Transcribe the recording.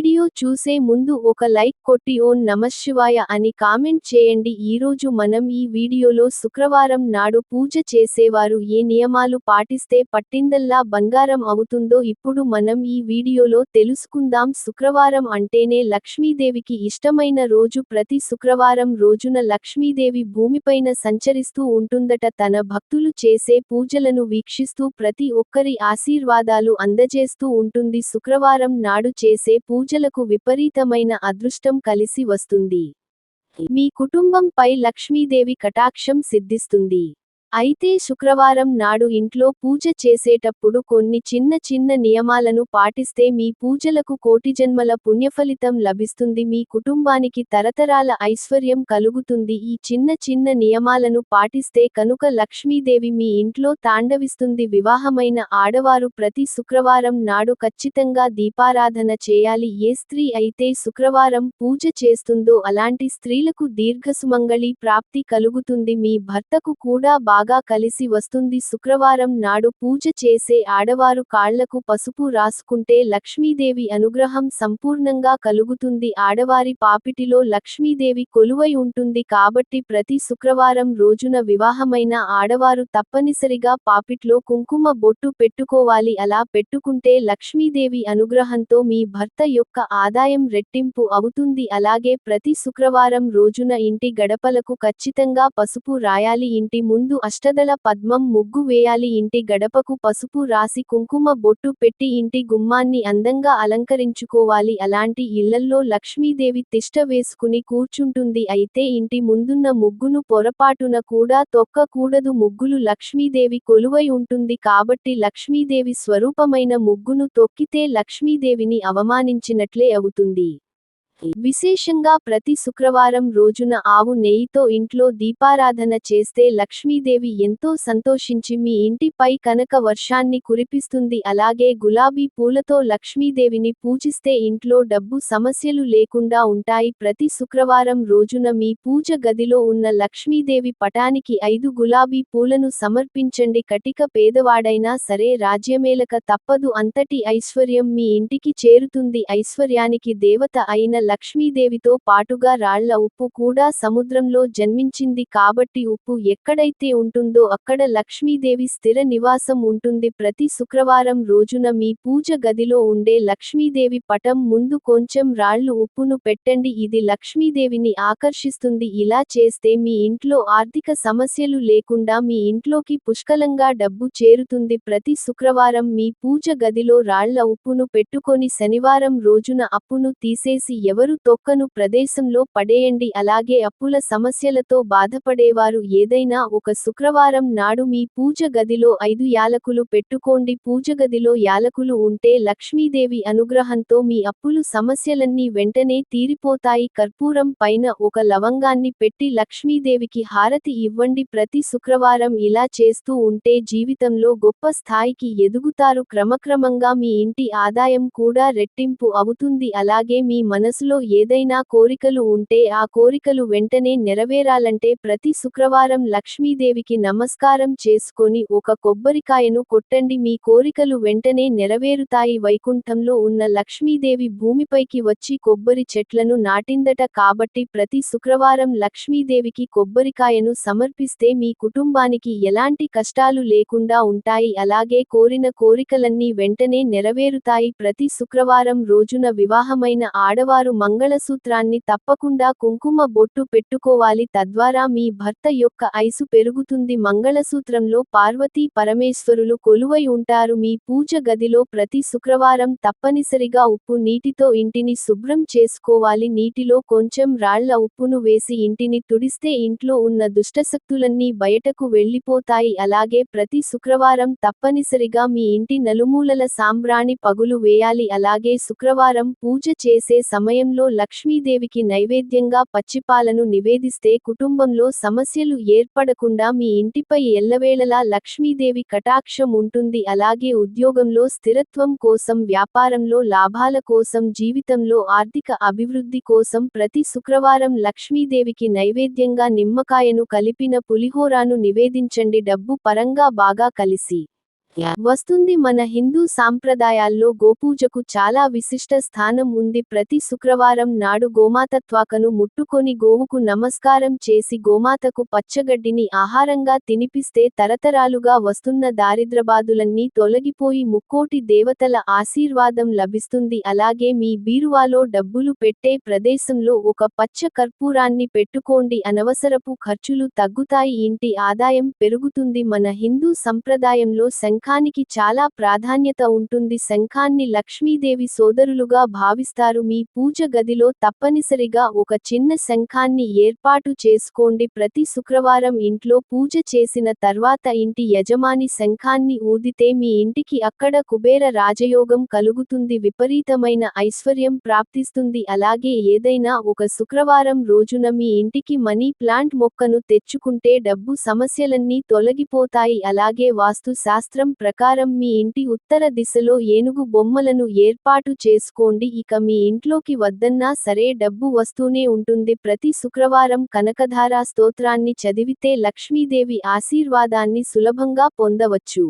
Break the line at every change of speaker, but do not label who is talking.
3D video చూసే ముందు ఒక లైక్ కొట్టి ఓ నమశివాయ అని కామెంట్ చేయండి. ఈరోజు మనం ఈ వీడియోలో శుక్రవారం నాడు పూజ చేసేవారు ఏ నియమాలు పాటిస్తే పట్టిందల్లా బంగారం అవుతుందో ఇప్పుడు మనం ఈ వీడియోలో తెలుసుకుందాం. శుక్రవారం అంటేనే లక్ష్మీదేవికి ఇష్టమైన రోజు. ప్రతి శుక్రవారం రోజున లక్ష్మీదేవి భూమిపైన సంచరిస్తూ ఉంటుందట. తన భక్తులు చేసే పూజలను వీక్షిస్తూ ప్రతి ఒక్కరి ఆశీర్వాదాలు అందజేస్తూ ఉంటుంది. శుక్రవారం నాడు చేసే పూజలకు విపరీతమైన అదృష్టం కలిసి వస్తుంది. మీ కుటుంబంపై లక్ష్మీదేవి కటాక్షం సిద్ధిస్తుంది. అయితే శుక్రవారం నాడు ఇంట్లో పూజ చేసేటప్పుడు కొన్ని చిన్న చిన్న నియమాలను పాటిస్తే మీ పూజలకు కోటి జన్మల పుణ్యఫలితం లభిస్తుంది. మీ కుటుంబానికి తరతరాల ఐశ్వర్యం కలుగుతుంది. ఈ చిన్న చిన్న నియమాలను పాటిస్తే కనుక లక్ష్మీదేవి మీ ఇంట్లో తాండవిస్తుంది. వివాహమైన ఆడవారు ప్రతి శుక్రవారం నాడు ఖచ్చితంగా దీపారాధన చేయాలి. ఏ స్త్రీ అయితే శుక్రవారం పూజ చేస్తుందో అలాంటి స్త్రీలకు దీర్ఘసుమంగళి ప్రాప్తి కలుగుతుంది. మీ భర్తకు కూడా బాగా బాగా కలిసి వస్తుంది. శుక్రవారం నాడు పూజ చేసే ఆడవారు కాళ్ళకు పసుపు రాసుకుంటే లక్ష్మీదేవి అనుగ్రహం సంపూర్ణంగా కలుగుతుంది. ఆడవారి పాపిటిలో లక్ష్మీదేవి కొలువై ఉంటుంది. కాబట్టి ప్రతి శుక్రవారం రోజున వివాహమైన ఆడవారు తప్పనిసరిగా పాపిట్లో కుంకుమ బొట్టు పెట్టుకోవాలి. అలా పెట్టుకుంటే లక్ష్మీదేవి అనుగ్రహంతో మీ భర్త యొక్క ఆదాయం రెట్టింపు అవుతుంది. అలాగే ప్రతి శుక్రవారం రోజున ఇంటి గడపలకు ఖచ్చితంగా పసుపు రాయాలి. ఇంటి ముందు అష్టదళ పద్మం ముగ్గు వేయాలి. ఇంటి గడపకు పసుపు రాసి కుంకుమ బొట్టు పెట్టి ఇంటి గుమ్మాన్ని అందంగా అలంకరించుకోవాలి. అలాంటి ఇళ్ళల్లో లక్ష్మీదేవి తిష్ట వేసుకుని కూర్చుంటుంది. అయితే ఇంటి ముందున్న ముగ్గును పొరపాటున కూడా తొక్కకూడదు. ముగ్గులు లక్ష్మీదేవి కొలువై ఉంటుంది కాబట్టి లక్ష్మీదేవి స్వరూపమైన ముగ్గును తొక్కితే లక్ష్మీదేవిని అవమానించినట్లే అవుతుంది. విశేషంగా ప్రతి శుక్రవారం రోజున ఆవు నెయ్యితో ఇంట్లో దీపారాధన చేస్తే లక్ష్మీదేవి ఎంతో సంతోషించి మీ ఇంటిపై కనక వర్షాన్ని కురిపిస్తుంది. అలాగే గులాబీ పూలతో లక్ష్మీదేవిని పూజిస్తే ఇంట్లో డబ్బు సమస్యలు లేకుండా ఉంటాయి. ప్రతి శుక్రవారం రోజున మీ పూజ గదిలో ఉన్న లక్ష్మీదేవి పటానికి ఐదు గులాబీ పూలను సమర్పించండి. కటిక పేదవాడైనా సరే రాజ్యమేలక తప్పదు. అంతటి ఐశ్వర్యం మీ ఇంటికి చేరుతుంది. ఐశ్వర్యానికి దేవత అయిన లక్ష్మీదేవితో పాటుగా రాళ్ళ ఉప్పు కూడా సముద్రంలో జన్మించింది కాబట్టి ఉప్పు ఎక్కడైతే ఉంటుందో అక్కడ లక్ష్మీదేవి స్థిర నివాసం ఉంటుంది. ప్రతి శుక్రవారం రోజున మీ పూజ గదిలో ఉండే లక్ష్మీదేవి పటం ముందు కొంచెం రాళ్ళు ఉప్పును పెట్టండి. ఇది లక్ష్మీదేవిని ఆకర్షిస్తుంది. ఇలా చేస్తే మీ ఇంట్లో ఆర్థిక సమస్యలు లేకుండా మీ ఇంట్లోకి పుష్కలంగా డబ్బు చేరుతుంది. ప్రతి శుక్రవారం మీ పూజ గదిలో రాళ్ళ ఉప్పును పెట్టుకొని శనివారం రోజున అప్పును తీసేసి ఎవరు తొక్కను ప్రదేశంలో పడేయండి అలాగే అప్పుల సమస్యలతో బాధపడేవారు ఏదైనా ఒక శుక్రవారం నాడు మీ పూజ గదిలో ఐదు యాలకులు పెట్టుకోండి పూజ గదిలో యాలకులు ఉంటే లక్ష్మీదేవి అనుగ్రహంతో మీ అప్పులు సమస్యలన్నీ వెంటనే తీరిపోతాయి కర్పూరం పైన ఒక లవంగాన్ని పెట్టి లక్ష్మీదేవికి హారతి ఇవ్వండి ప్రతి శుక్రవారం ఇలా చేస్తూ ఉంటే జీవితంలో గొప్ప స్థాయికి ఎదుగుతారు క్రమక్రమంగా మీ ఇంటి ఆదాయం కూడా రెట్టింపు అవుతుంది అలాగే మీ మనసులో ఏదైనా కోరికలు ఉంటే ఆ కోరికలు వెంటనే నెరవేరాలంటే ప్రతి శుక్రవారం లక్ష్మీదేవికి నమస్కారం చేసుకొని ఒక కొబ్బరికాయను కొట్టండి. మీ కోరికలు వెంటనే నెరవేరుతాయి. వైకుంఠంలో ఉన్న లక్ష్మీదేవి భూమిపైకి వచ్చి కొబ్బరి చెట్లను నాటిందట కాబట్టి ప్రతి శుక్రవారం లక్ష్మీదేవికి కొబ్బరికాయను సమర్పిస్తే మీ కుటుంబానికి ఎలాంటి కష్టాలు లేకుండా ఉంటాయి. అలాగే కోరిన కోరికలన్నీ వెంటనే నెరవేరుతాయి. ప్రతి శుక్రవారం రోజున వివాహమైన ఆడవారు మంగళసూత్రాన్ని తప్పకుండా కుంకుమ బొట్టు పెట్టుకోవాలి. తద్వారా మీ భర్త యొక్క ఐసు పెరుగుతుంది. మంగళసూత్రంలో పార్వతీ పరమేశ్వరులు కొలువై ఉంటారు. మీ పూజ గదిలో ప్రతి శుక్రవారం తప్పనిసరిగా ఉప్పు నీటితో ఇంటిని శుభ్రం చేసుకోవాలి. నీటిలో కొంచెం రాళ్ళ ఉప్పును వేసి ఇంటిని తుడిస్తే ఇంట్లో ఉన్న దుష్టశక్తులన్నీ బయటకు వెళ్ళిపోతాయి అలాగే ప్రతి శుక్రవారం తప్పనిసరిగా మీ ఇంటి నలుమూలల సాంబ్రాణి పగులు వేయాలి. అలాగే శుక్రవారం పూజ చేసే సమయం సమయంలో లక్ష్మీదేవికి నైవేద్యంగా పచ్చిపాలను నివేదిస్తే కుటుంబంలో సమస్యలు ఏర్పడకుండా మీ ఇంటిపై ఎల్లవేళలా లక్ష్మీదేవి కటాక్షం ఉంటుంది. అలాగే ఉద్యోగంలో స్థిరత్వం కోసం వ్యాపారంలో లాభాల కోసం జీవితంలో ఆర్థిక అభివృద్ధి కోసం ప్రతి శుక్రవారం లక్ష్మీదేవికి నైవేద్యంగా నిమ్మకాయను కలిపిన పులిహోరాను నివేదించండి. డబ్బు పరంగా బాగా కలిసి వస్తుంది. మన హిందూ సాంప్రదాయాల్లో గోపూజకు చాలా విశిష్ట స్థానం ఉంది. ప్రతి శుక్రవారం నాడు గోమాతత్వాకను ముట్టుకొని గోవుకు నమస్కారం చేసి గోమాతకు పచ్చగడ్డిని ఆహారంగా తినిపిస్తే తరతరాలుగా వస్తున్న దారిద్రబాదులన్నీ తొలగిపోయి ముక్కోటి దేవతల ఆశీర్వాదం లభిస్తుంది. అలాగే మీ బీరువాలో డబ్బులు పెట్టే ప్రదేశంలో ఒక పచ్చ కర్పూరాన్ని పెట్టుకోండి. అనవసరపు ఖర్చులు తగ్గుతాయి. ఇంటి ఆదాయం పెరుగుతుంది. మన హిందూ సంప్రదాయంలో శంఖానికి చాలా ప్రాధాన్యత ఉంటుంది. శంఖాన్ని లక్ష్మీదేవి సోదరులుగా భావిస్తారు. మీ పూజ గదిలో తప్పనిసరిగా ఒక చిన్న శంఖాన్ని ఏర్పాటు చేసుకోండి. ప్రతి శుక్రవారం ఇంట్లో పూజ చేసిన తర్వాత ఇంటి యజమాని శంఖాన్ని ఊదితే మీ ఇంటికి అక్కడ కుబేర రాజయోగం కలుగుతుంది. విపరీతమైన ఐశ్వర్యం ప్రాప్తిస్తుంది. అలాగే ఏదైనా ఒక శుక్రవారం రోజున మీ ఇంటికి మనీ ప్లాంట్ మొక్కను తెచ్చుకుంటే డబ్బు సమస్యలన్నీ తొలగిపోతాయి. అలాగే వాస్తు శాస్త్రం ప్రకారం మీ ఇంటి ఉత్తర దిశలో ఏనుగు బొమ్మలను ఏర్పాటు చేసుకోండి. ఇక మీ ఇంట్లోకి వద్దన్నా సరే డబ్బు వస్తూనే ఉంటుంది. ప్రతి శుక్రవారం కనకధారా స్తోత్రాన్ని చదివితే లక్ష్మీదేవి ఆశీర్వాదాన్ని సులభంగా పొందవచ్చు.